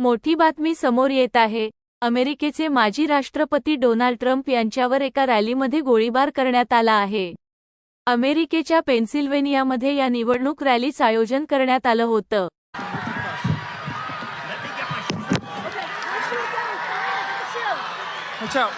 मोठी बातमी समोर येत आहे. अमेरिकेचे माजी राष्ट्रपती डोनाल्ड ट्रम्प यांच्यावर एका रॅलीमध्ये गोळीबार करण्यात आला आहे. अमेरिकेच्या पेन्सिल्व्हेनियामध्ये या निवडणूक रॅलीचं आयोजन करण्यात आलं होतं. अच्छा.